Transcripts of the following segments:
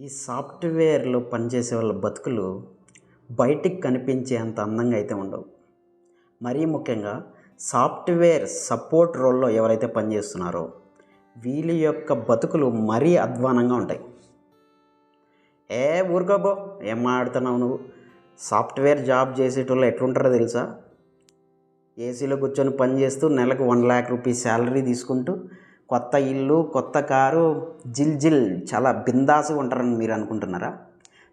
ఈ సాఫ్ట్వేర్లో పనిచేసే వాళ్ళ బతుకులు బయటికి కనిపించే అంత అందంగా అయితే ఉండవు. మరీ ముఖ్యంగా సాఫ్ట్వేర్ సపోర్ట్ రోల్లో ఎవరైతే పనిచేస్తున్నారో వీళ్ళ యొక్క బతుకులు మరీ అధ్వానంగా ఉంటాయి. ఏ ఊరుకోబో ఏం మాట్లాడుతున్నావు నువ్వు? సాఫ్ట్వేర్ జాబ్ చేసేటోళ్ళు ఎట్లుంటారో తెలుసా? ఏసీలో కూర్చొని పని చేస్తూ నెలకు వన్ ల్యాక్ రూపీస్ శాలరీ తీసుకుంటూ కొత్త ఇల్లు కొత్త కారు జిల్ జిల్ చాలా బిందాసుగా ఉంటారని మీరు అనుకుంటున్నారా?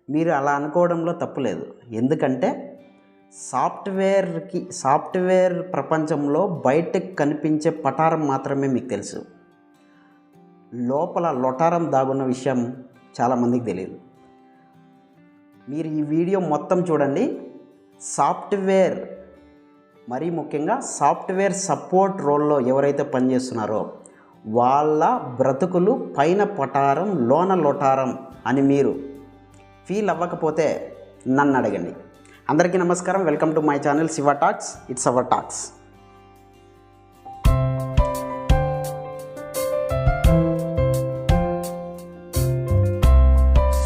మీరు అలా అనుకోవడంలో తప్పులేదు ఎందుకంటే సాఫ్ట్వేర్కి సాఫ్ట్వేర్ ప్రపంచంలో బయటకు కనిపించే పటారం మాత్రమే మీకు తెలుసు. లోపల లొటారం దాగున్న విషయం చాలామందికి తెలియదు. మీరు ఈ వీడియో మొత్తం చూడండి. సాఫ్ట్వేర్ మరీ ముఖ్యంగా సాఫ్ట్వేర్ సపోర్ట్ రోల్లో ఎవరైతే పనిచేస్తున్నారో వాళ్ళ బ్రతుకులు పైన పటారం లోన లొటారం అని మీరు ఫీల్ అవ్వకపోతే నన్ను అడగండి. అందరికీ నమస్కారం. Welcome to my channel Shiva talks. It's our talks.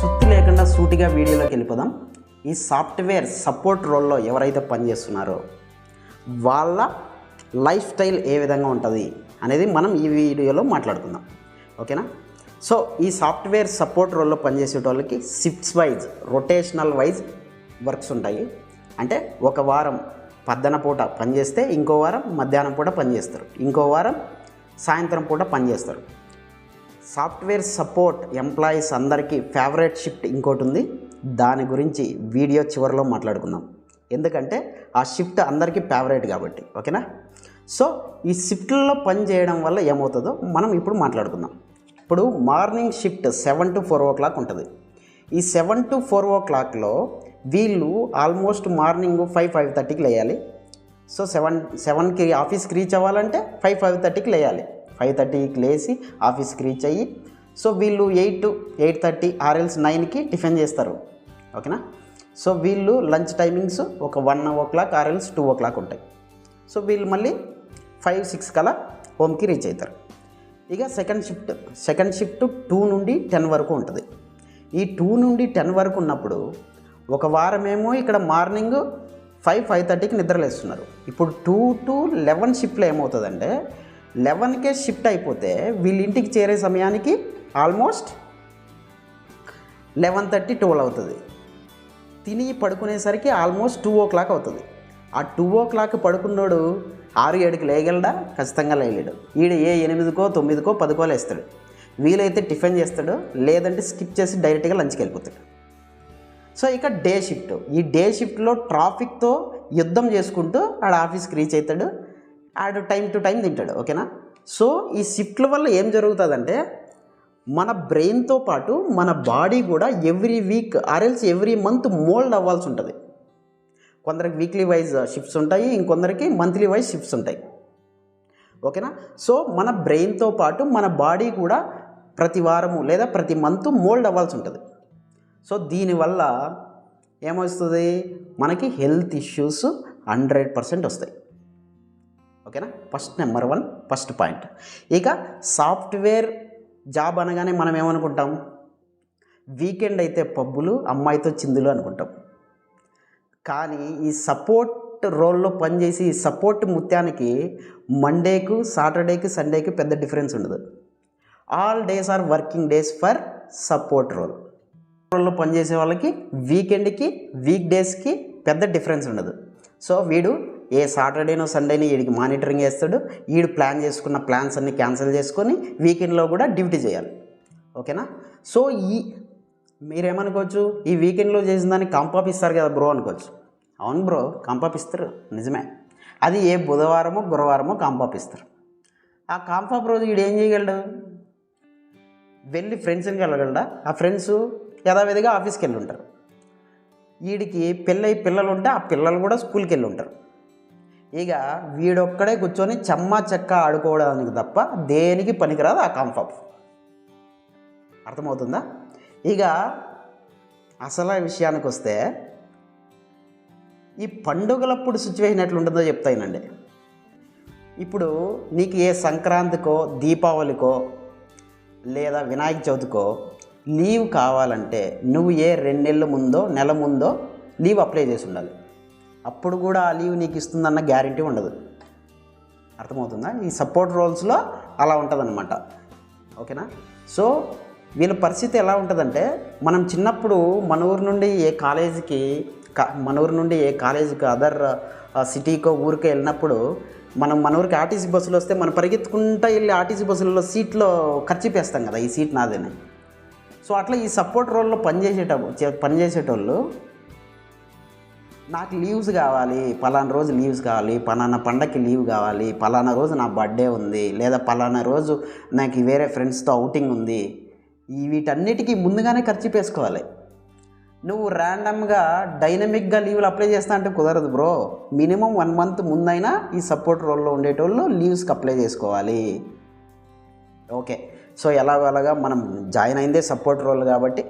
సుత్తి లేకుండా సూటిగా వీడియోలోకి వెళ్ళిపోదాం. ఈ సాఫ్ట్వేర్ సపోర్ట్ రోల్లో ఎవరైతే పనిచేస్తున్నారో వాళ్ళ లైఫ్ స్టైల్ ఏ విధంగా ఉంటుంది? అనేది మనం ఈ వీడియోలో మాట్లాడుకుందాం. ఓకేనా? సో ఈ సాఫ్ట్వేర్ సపోర్ట్ రోల్లో పనిచేసే వాళ్ళకి shifts wise rotational wise works ఉంటాయి. అంటే ఒక వారం పద్దన పూట పనిచేస్తే ఇంకో వారం మధ్యాహ్నం పూట పనిచేస్తారు. ఇంకో వారం సాయంత్రం పూట పనిచేస్తారు. సాఫ్ట్వేర్ సపోర్ట్ ఎంప్లాయీస్ అందరికీ ఫేవరెట్ షిఫ్ట్ ఇంకోటి ఉంది. దాని గురించి వీడియో చివరిలో మాట్లాడుకుందాం. ఎందుకంటే ఆ షిఫ్ట్ అందరికీ ఫేవరెట్ కాబట్టి. ఓకేనా? సో ఈ షిఫ్ట్లలో పని చేయడం వల్ల ఏమవుతుందో మనం ఇప్పుడు మాట్లాడుకుందాం. ఇప్పుడు morning shift seven to four o'clock ఉంటుంది. ఈ సెవెన్ టు ఫోర్ ఓ క్లాక్లో వీళ్ళు ఆల్మోస్ట్ మార్నింగ్ ఫైవ్ ఫైవ్ థర్టీకి లేయాలి. సో సెవెన్ సెవెన్కి ఆఫీస్కి రీచ్ అవ్వాలంటే ఫైవ్ ఫైవ్ థర్టీకి లేయాలి. ఫైవ్ థర్టీకి లేచి ఆఫీస్కి రీచ్ అయ్యి సో వీళ్ళు ఎయిట్ ఎయిట్ థర్టీ ఆర్ఎల్స్ నైన్కి టిఫిన్ చేస్తారు. ఓకేనా? సో వీళ్ళు లంచ్ టైమింగ్స్ ఒక one o'clock or else two o'clock ఉంటాయి. సో వీళ్ళు మళ్ళీ ఫైవ్ సిక్స్ కల్లా హోమ్కి రీచ్ అవుతారు ఇక second shift second shift two నుండి టెన్ వరకు ఉంటుంది. ఈ టూ నుండి టెన్ వరకు ఉన్నప్పుడు ఒక వారమేమో ఇక్కడ మార్నింగ్ ఫైవ్ ఫైవ్ థర్టీకి నిద్రలేస్తున్నారు ఇప్పుడు టూ టు లెవెన్ షిఫ్ట్లో ఏమవుతుందంటే లెవెన్కే షిఫ్ట్ అయిపోతే వీళ్ళ ఇంటికి చేరే సమయానికి ఆల్మోస్ట్ లెవెన్ థర్టీ ట్వెల్వ్ అవుతుంది. తిని పడుకునేసరికి ఆల్మోస్ట్ టూ ఓ క్లాక్ అవుతుంది. ఆ టూ ఓ క్లాక్ పడుకున్నోడు ఆరు ఏడుకి లేయగలడా? ఖచ్చితంగా లేయలేడు. ఈడు ఏ ఎనిమిదికో తొమ్మిదికో పదికో లేస్తాడు. వీలైతే టిఫిన్ చేస్తాడు లేదంటే స్కిప్ చేసి డైరెక్ట్గా లంచ్కి వెళ్ళిపోతాడు. సో ఇక డే షిఫ్ట్. ఈ డే షిఫ్ట్లో ట్రాఫిక్తో యుద్ధం చేసుకుంటూ ఆడ ఆఫీస్కి రీచ్ అవుతాడు. ఆడు టైం టు టైం తింటాడు ఓకేనా? సో ఈ షిఫ్ట్ల వల్ల ఏం జరుగుతుందంటే మన బ్రెయిన్తో పాటు మన బాడీ కూడా every week or else every month mould అవ్వాల్సి ఉంటుంది. కొందరికి వీక్లీ వైజ్ షిఫ్ట్స్ ఉంటాయి ఇంకొందరికి మంత్లీ వైజ్ షిఫ్ట్స్ ఉంటాయి. ఓకేనా సో మన బ్రెయిన్తో పాటు మన బాడీ కూడా ప్రతి వారము లేదా ప్రతి మంత్ మోల్డ్ అవ్వాల్సి ఉంటుంది. సో దీనివల్ల ఏమొస్తుంది? మనకి హెల్త్ ఇష్యూస్ హండ్రెడ్ పర్సెంట్ వస్తాయి. ఓకేనా first number one first point ఇక సాఫ్ట్వేర్ జాబ్ అనగానే మనం ఏమనుకుంటాం? వీకెండ్ అయితే పబ్బులు అమ్మాయితో చిందులు అనుకుంటాం. కానీ ఈ సపోర్ట్ రోల్లో పనిచేసి ఈ సపోర్ట్ ముత్యానికి మండేకు సాటర్డేకి సండేకి పెద్ద డిఫరెన్స్ ఉండదు. All days are working days for support role. రోల్లో పనిచేసే వాళ్ళకి వీకెండ్కి వీక్ డేస్కి పెద్ద డిఫరెన్స్ ఉండదు. సో వీడు ఏ సాటర్డేనో సండేని వీడికి మానిటరింగ్ చేస్తాడు. వీడు ప్లాన్ చేసుకున్న ప్లాన్స్ అన్ని క్యాన్సిల్ చేసుకొని వీకెండ్లో కూడా డ్యూటీ చేయాలి. ఓకేనా? సో ఈ మీరేమనుకోవచ్చు? ఈ వీకెండ్లో చేసిన దానికి కంపాప్ ఇస్తారు కదా బ్రో అనుకోవచ్చు. అవును బ్రో కంపాపిస్తారు నిజమే. అది ఏ బుధవారమో గురువారమో కాంపాప్ ఇస్తారు. ఆ కాంపాప్ రోజు వీడు ఏం చేయగలడు? వెళ్ళి ఫ్రెండ్స్ని కలగలడా ఆ ఫ్రెండ్స్ యథావిధిగా ఆఫీస్కి వెళ్ళి ఉంటారు వీడికి పెళ్ళై పిల్లలు ఉంటే ఆ పిల్లలు కూడా స్కూల్కి వెళ్ళి ఉంటారు ఇక వీడొక్కడే కూర్చొని చెమ్మా చెక్క ఆడుకోవడానికి తప్ప దేనికి పనికిరాదు ఆ కాంపాప్ అర్థమవుతుందా? ఇక అసలు విషయానికి వస్తే ఈ పండుగలప్పుడు సిచ్యువేషన్ ఎట్లుంటుందో చెప్తానండి ఇప్పుడు నీకు ఏ సంక్రాంతికో దీపావళికో లేదా వినాయక చవితికో లీవ్ కావాలంటే నువ్వు ఏ రెండు నెలల ముందో నెల ముందో లీవ్ అప్లై చేసి ఉండాలి. అప్పుడు కూడా ఆ లీవ్ నీకు ఇస్తుందన్న గ్యారంటీ ఉండదు. అర్థమవుతుందా? ఈ సపోర్ట్ రోల్స్లో అలా ఉంటుందన్నమాట. ఓకేనా? సో వీళ్ళ పరిస్థితి ఎలా ఉంటుందంటే మనం చిన్నప్పుడు మన ఊరు నుండి ఏ కాలేజీకి మన ఊరు నుండి ఏ కాలేజీకి అదర్ సిటీకో ఊరికో వెళ్ళినప్పుడు మనం మన ఊరికి ఆర్టీసీ బస్సులు వస్తే మనం పరిగెత్తుకుంటా వెళ్ళి ఆర్టీసీ బస్సులలో సీట్లో ఖర్చు పేస్తాం కదా ఈ సీట్ నాదేనే సో అట్లా ఈ సపోర్ట్ రోల్లో పనిచేసేటప్పుడు పనిచేసేటోళ్ళు నాకు లీవ్స్ కావాలి పలానా రోజు లీవ్స్ కావాలి పలానా పండగకి లీవ్ కావాలి పలానా రోజు నా బర్త్డే ఉంది లేదా పలానా రోజు నాకు వేరే ఫ్రెండ్స్తో అవుటింగ్ ఉంది వీటన్నిటికీ ముందుగానే ఖర్చు పేసుకోవాలి నువ్వు ర్యాండమ్గా డైనమిక్గా లీవ్లు అప్లై చేస్తా అంటే కుదరదు బ్రో మినిమం వన్ మంత్ ముందైనా ఈ సపోర్ట్ రోల్లో ఉండేటోళ్ళు లీవ్స్కి అప్లై చేసుకోవాలి. ఓకే సో ఎలాగోలాగా మనం జాయిన్ అయిందే సపోర్ట్ రోల్ కాబట్టి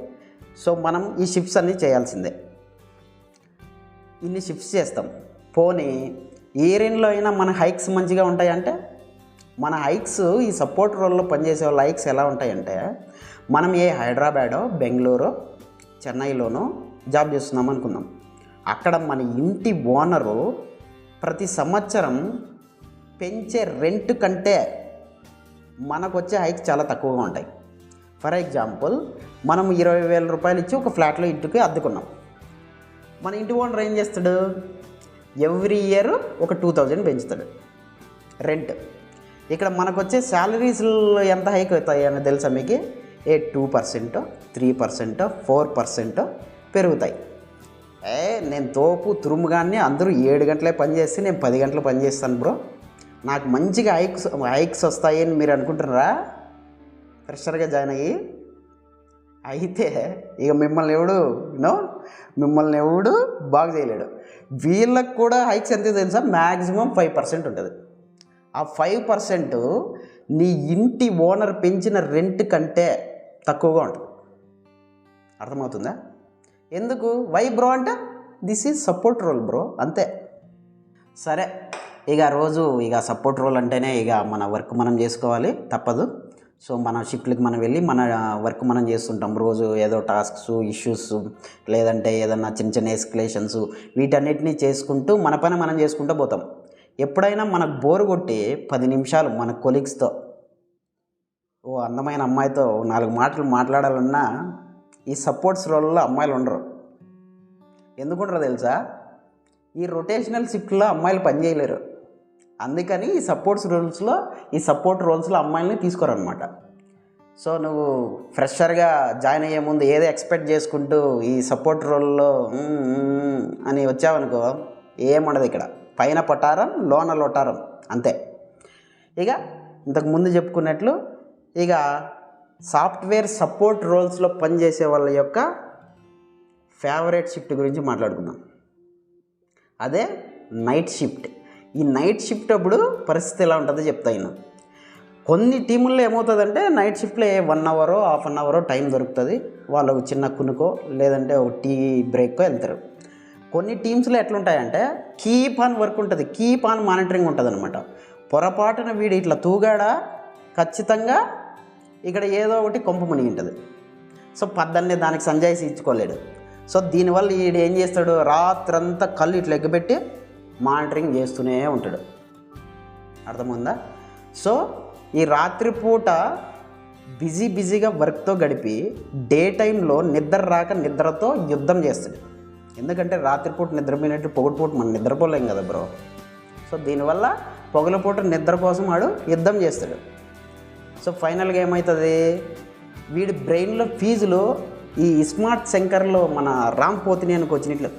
సో మనం ఈ షిఫ్ట్స్ అన్నీ చేయాల్సిందే. ఇన్ని షిఫ్ట్స్ చేస్తాం. పోనీ ఏ అయినా మన హైక్స్ మంచిగా ఉంటాయంటే మన హైక్స్ ఈ సపోర్ట్ రోల్లో పనిచేసే వాళ్ళ హైక్స్ ఎలా ఉంటాయంటే మనం ఏ హైదరాబాడో బెంగళూరు చెన్నైలోనో జాబ్ చేస్తున్నాం అనుకుందాం. అక్కడ మన ఇంటి ఓనరు ప్రతి సంవత్సరం పెంచే రెంట్ కంటే మనకు వచ్చే హైక్ చాలా తక్కువగా ఉంటాయి. ఫర్ ఎగ్జాంపుల్ మనం ఇరవై వేల రూపాయలు ఇచ్చి ఒక ఫ్లాట్లో ఇంటికి అద్దుకున్నాం. మన ఇంటి ఓనర్ ఏం చేస్తాడు? ఎవ్రీ ఇయర్ ఒక టూ థౌజండ్ పెంచుతాడు. రెంట్. ఇక్కడ మనకు వచ్చే శాలరీస్లో ఎంత హైక్ అవుతాయి అని తెలుసా మీకు? ఏ టూ పర్సెంటో త్రీ పర్సెంటో ఫోర్ పర్సెంటో పెరుగుతాయి. ఏ నేను తోపు తురుముగాన్ని అందరూ ఏడు గంటలే పనిచేస్తే నేను పది గంటలు పనిచేస్తాను బ్రో. నాకు మంచిగా హైక్స్ హైక్స్ వస్తాయని మీరు అనుకుంటున్నారా? ఫ్రెషర్గా జాయిన్ అయ్యి. అయితే ఇక మిమ్మల్ని ఎవడు నో మిమ్మల్ని ఎవడు బాగు చేయలేడు. వీళ్ళకు కూడా హైక్స్ ఎంత తెలుసా? మ్యాక్సిమం ఫైవ్ పర్సెంట్ ఉంటుంది. ఆ ఫైవ్ పర్సెంట్ నీ ఇంటి ఓనర్ పెంచిన రెంట్ కంటే తక్కువగా ఉంటుంది. అర్థమవుతుందా? ఎందుకు? వై బ్రో అంటే? This is support role bro అంతే. సరే ఇక రోజు ఇక సపోర్ట్ రోల్ అంటేనే ఇక మన వర్క్ మనం చేసుకోవాలి తప్పదు. సో మన షిఫ్ట్లకి మనం వెళ్ళి మన వర్క్ మనం చేస్తుంటాం. రోజు ఏదో టాస్క్స్ ఇష్యూస్ లేదంటే ఏదన్నా చిన్న చిన్న ఎస్కలేషన్స్ వీటన్నిటిని చేసుకుంటూ మన పని మనం చేసుకుంటూ పోతాం. ఎప్పుడైనా మనకు బోరు కొట్టి పది నిమిషాలు మన కొలీగ్స్తో ఓ అందమైన అమ్మాయితో నాలుగు మాటలు మాట్లాడాలన్నా ఈ సపోర్ట్స్ రోల్లో అమ్మాయిలు ఉండరు. ఎందుకుంటారో తెలుసా? ఈ రొటేషనల్ షిఫ్ట్లో అమ్మాయిలు పనిచేయలేరు అందుకని ఈ సపోర్ట్స్ రోల్స్లో ఈ సపోర్ట్ రోల్స్లో అమ్మాయిల్ని తీసుకోరనమాట సో నువ్వు ఫ్రెషర్గా జాయిన్ అయ్యే ముందు ఏదో ఎక్స్పెక్ట్ చేసుకుంటూ ఈ సపోర్ట్ రోల్లో అని వచ్చావనుకో ఏముండదు ఇక్కడ. పైన పటారం లోన లొటారం అంతే. ఇక ఇంతకు ముందు చెప్పుకున్నట్లు ఇక సాఫ్ట్వేర్ సపోర్ట్ రోల్స్లో పనిచేసే వాళ్ళ యొక్క ఫేవరెట్ షిఫ్ట్ గురించి మాట్లాడుకుందాం. అదే నైట్ షిఫ్ట్. ఈ నైట్ షిఫ్ట్ అప్పుడు పరిస్థితి ఎలా ఉంటుందో చెప్తాను కొన్ని టీముల్లో ఏమవుతుందంటే నైట్ షిఫ్ట్లో ఏ వన్ అవరో హాఫ్ అన్ అవరో టైం దొరుకుతుంది. వాళ్ళు ఒక చిన్న కునుకో లేదంటే ఒక టీ బ్రేక్కో వెళ్తారు. కొన్ని టీమ్స్లో ఎట్లుంటాయంటే కీప్ ఆన్ వర్క్ ఉంటుంది. కీప్ ఆన్ మానిటరింగ్ ఉంటుంది అనమాట పొరపాటున వీడు ఇట్లా తూగాడా ఖచ్చితంగా ఇక్కడ ఏదో ఒకటి కొంప మునిగి ఉంటుంది సో పద్దన్నే దానికి సంజాయిసి ఇచ్చుకోలేడు. సో దీనివల్ల వీడు ఏం చేస్తాడు? రాత్రంతా కళ్ళు ఇట్లా ఎగ్గబెట్టి మానిటరింగ్ చేస్తూనే ఉంటాడు. అర్థమైందా సో ఈ రాత్రిపూట బిజీ బిజీగా వర్క్తో గడిపి డే టైంలో నిద్ర రాక నిద్రతో యుద్ధం చేస్తాడు. ఎందుకంటే రాత్రిపూట నిద్రపోయినట్టు పొగటిపూట మనం నిద్రపోలేం కదా బ్రో. సో దీనివల్ల పొగలపూట నిద్ర కోసం వాడు యుద్ధం చేస్తాడు. సో ఫైనల్గా ఏమవుతుంది వీడి బ్రెయిన్లో ఫీజులు ఈ స్మార్ట్ శంకర్లో మన రామ్ పోతినేనికి వచ్చినట్లు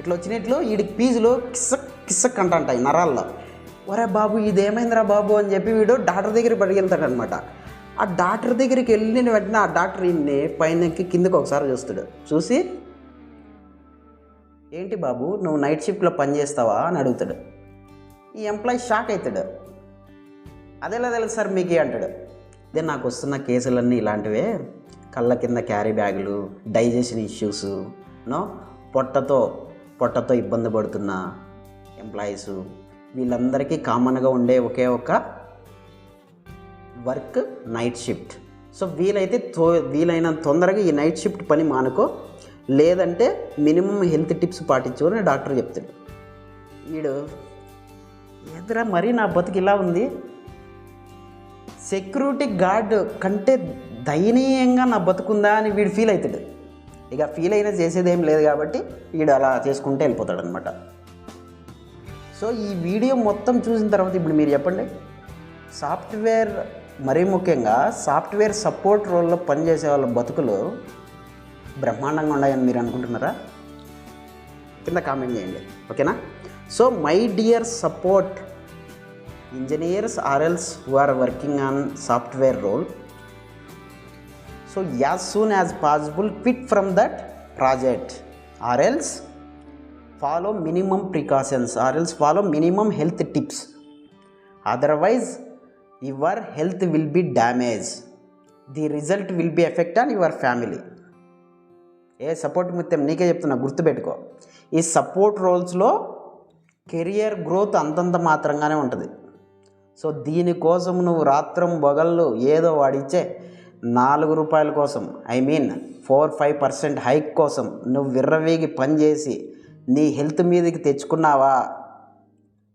ఇట్లా వచ్చినట్లు వీడికి ఫీజులు కిసక్ కిసక్ అంటాయి నరాల్లో. ఒరే బాబు ఇదేమైందిరా బాబు అని చెప్పి వీడు డాక్టర్ దగ్గర పడిగెళ్తాడు అనమాట ఆ డాక్టర్ దగ్గరికి వెళ్ళిన వెంటనే ఆ డాక్టర్ ఈయన్ని పైన కిందకు కిందకి ఒకసారి చూస్తాడు. చూసి ఏంటి బాబు నువ్వు నైట్ షిఫ్ట్లో పని చేస్తావా? అని అడుగుతాడు. ఈ ఎంప్లాయీ షాక్ అవుతాడు అదేలా తెలుసు సార్ మీకే? అంటాడు. అదే నాకు వస్తున్న కేసులన్నీ ఇలాంటివే. కళ్ళ కింద క్యారీ బ్యాగులు డైజెషన్ ఇష్యూస్ నో పొట్టతో పొట్టతో ఇబ్బంది పడుతున్న ఎంప్లాయీస్ వీళ్ళందరికీ కామన్గా ఉండే ఒకే ఒక వర్క్ నైట్ షిఫ్ట్. సో వీలైతే తో వీలైనంత తొందరగా ఈ నైట్ షిఫ్ట్ పని మానుకో. లేదంటే మినిమం హెల్త్ టిప్స్ పాటించు అని డాక్టర్ చెప్తాడు. వీడు ఎదురా మరీ నా బతుకు ఇలా ఉంది? సెక్యూరిటీ గార్డ్ కంటే దయనీయంగా నా బతుకుందా అని వీడు ఫీల్ అవుతాడు. ఇక ఫీల్ అయినా చేసేదేం లేదు కాబట్టి వీడు అలా చేసుకుంటే వెళ్ళిపోతాడు అనమాట సో ఈ వీడియో మొత్తం చూసిన తర్వాత ఇప్పుడు మీరు చెప్పండి. సాఫ్ట్వేర్ మరీ ముఖ్యంగా సాఫ్ట్వేర్ సపోర్ట్ రోల్లో పనిచేసే వాళ్ళ బతుకులు బ్రహ్మాండంగా ఉన్నాయని మీరు అనుకుంటున్నారా? కింద కామెంట్ చేయండి. ఓకేనా? So my dear support engineers or else who are working on software role. So as soon as possible quit from that project. Or else follow minimum precautions or else follow minimum health tips. Otherwise your health will be damage. The result will be effect on your family. A support ముత్యం నీకే చెప్తున్నా గుర్తుపెట్టుకో. ఈ support రోల్స్లో career growth అంతంత మాత్రంగానే ఉంటుంది. So దీనికోసం నువ్వు రాత్రం బొగళ్ళు ఏదో వాడిచ్చే నాలుగు రూపాయల కోసం I mean four five percent hike కోసం నువ్వు విర్రవేగి పనిచేసి నీ హెల్త్ మీదకి తెచ్చుకున్నావా?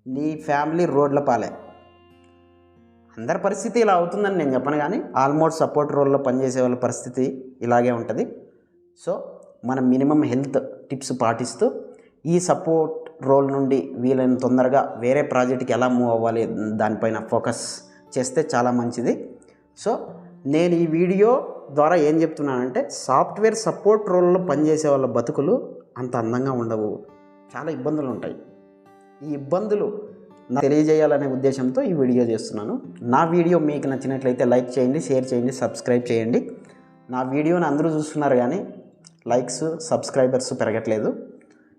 నీ ఫ్యామిలీ రోడ్ల పాలే. అందరి పరిస్థితి ఇలా అవుతుందని నేను చెప్పను కానీ ఆల్మోస్ట్ సపోర్ట్ రోల్లో పనిచేసే వాళ్ళ పరిస్థితి ఇలాగే ఉంటుంది. సో మనం మినిమం హెల్త్ టిప్స్ పాటిస్తూ ఈ సపోర్ట్ రోల్ నుండి వీలైన తొందరగా వేరే ప్రాజెక్ట్కి ఎలా మూవ్ అవ్వాలి దానిపైన ఫోకస్ చేస్తే చాలా మంచిది. సో నేను ఈ వీడియో ద్వారా ఏం చెప్తున్నానంటే సాఫ్ట్వేర్ సపోర్ట్ రోల్లో పనిచేసే వాళ్ళ బతుకులు అంత అందంగా ఉండవు. చాలా ఇబ్బందులు ఉంటాయి. ఈ ఇబ్బందులు తెలియజేయాలనే ఉద్దేశంతో ఈ వీడియో చేస్తున్నాను. నా వీడియో మీకు నచ్చినట్లయితే లైక్ చేయండి షేర్ చేయండి సబ్స్క్రైబ్ చేయండి. నా వీడియోని అందరూ చూస్తున్నారు కానీ లైక్స్ సబ్స్క్రైబర్స్ పెరగట్లేదు.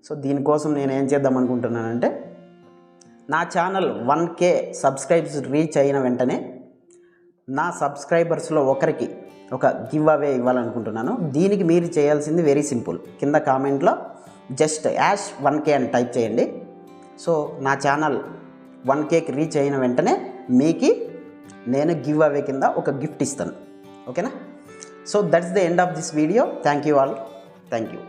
సో దీనికోసం నేను ఏం చేద్దాం అనుకుంటున్నానంటే నా channel one K subscribes reach అయిన వెంటనే నా సబ్స్క్రైబర్స్లో ఒకరికి ఒక గివ్ అవే ఇవ్వాలనుకుంటున్నాను. దీనికి మీరు చేయాల్సింది వెరీ సింపుల్. కింద కామెంట్లో జస్ట్ యాష్ వన్ కే అని టైప్ చేయండి. సో నా ఛానల్ వన్ కేక్ రీచ్ అయిన వెంటనే మీకు నేను గివ్ అవే కింద ఒక గిఫ్ట్ ఇస్తాను. ఓకేనా? So that's the end of this video thank you all thank you